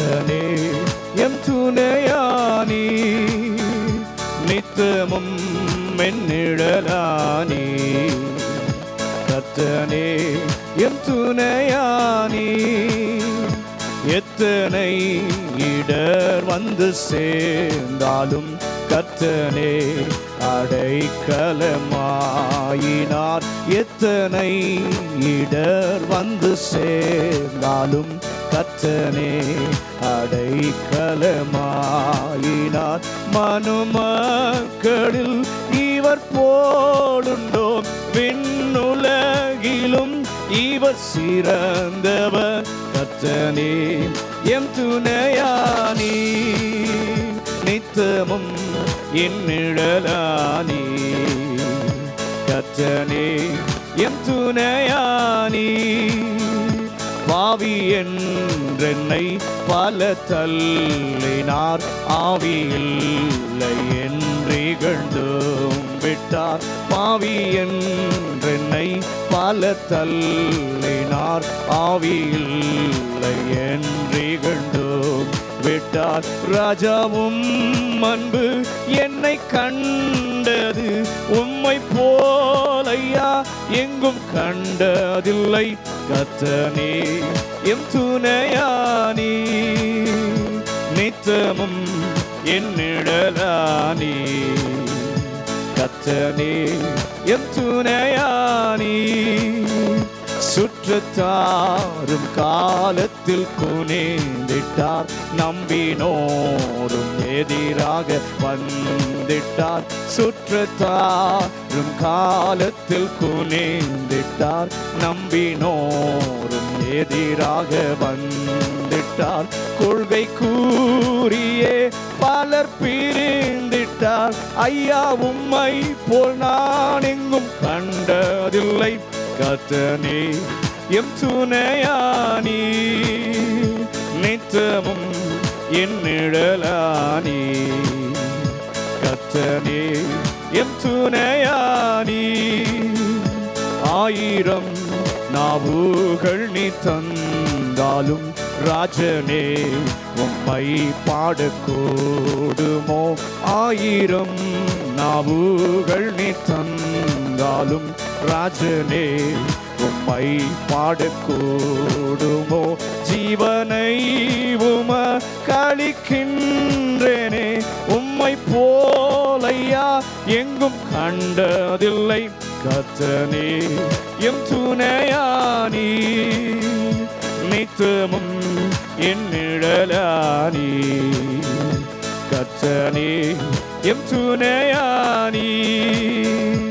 கர்த்தனே M துணையானி நித்தமும் மென்னிழலானி. கர்த்தனே M துணையானி எத்தனை இடர் வந்து சேர்ந்தாலும் கர்த்தனே அடைக்கலமாயினார். எத்தனை இடர் வந்து சேர்ந்தாலும் கத்தனே அடைக்கலமாயினார். மனுமக்களில் இவர் போடுண்டோ விண்ணுலகிலும் இவர் சிறந்தவர். கத்தனே எம் துணையானி நித்தமும் என்னிழலானி கத்தனே எம் துணையானி. ஆவி என்றென்னை பல தள்ளினார். ஆவியில்லை என்றிகழ்ந்தும் விட்டார். பாவி என்றென்னை பல தள்ளினார். ஆவியில்லை என்றிகழ்ந்தும் விட்டார். ராஜாவும் அன்பு என்னை கண்டது. உம்மை எங்கும் கண்டதில்லை கத்தனே எம் துணையானி. நித்தமும் என்னிடலானி. கத்தனே எம் துணையானி. சுற்றத்தாரும் காலத்தில் குனிந்திட்டார். நம்பினோரும் எதிராக வந்திட்டார். சுற்றத்தாரும் காலத்தில் குனிந்திட்டார். நம்பினோரும் எதிராக வந்திட்டார். கொள்கை கூறியே பலர் பிரிந்திட்டார். ஐயா உம்மை போல் நான் எங்கும் கண்டதில்லை. கத்தனே எம் துணையானி நித்தமும் என் நிழலானி கத்தனே எம் துணையானி ஆயிரம் நாவுகள் நீ தந்தாலும் ராஜனே உம்மை பாடக்கூடுமோ? ஆயிரம் நாவுகள் நீ தந்தாலும் ராஜனே உம்மை பாடக்கூடுமோ? ஜீவனை உம கழிக்கின்றேனே உம்மை போலையா? எங்கும் கண்டதில்லை கத்தனே எம் துணையானி. நித்தமும் என் நிழலானி. கத்தனே எம் துணையானி.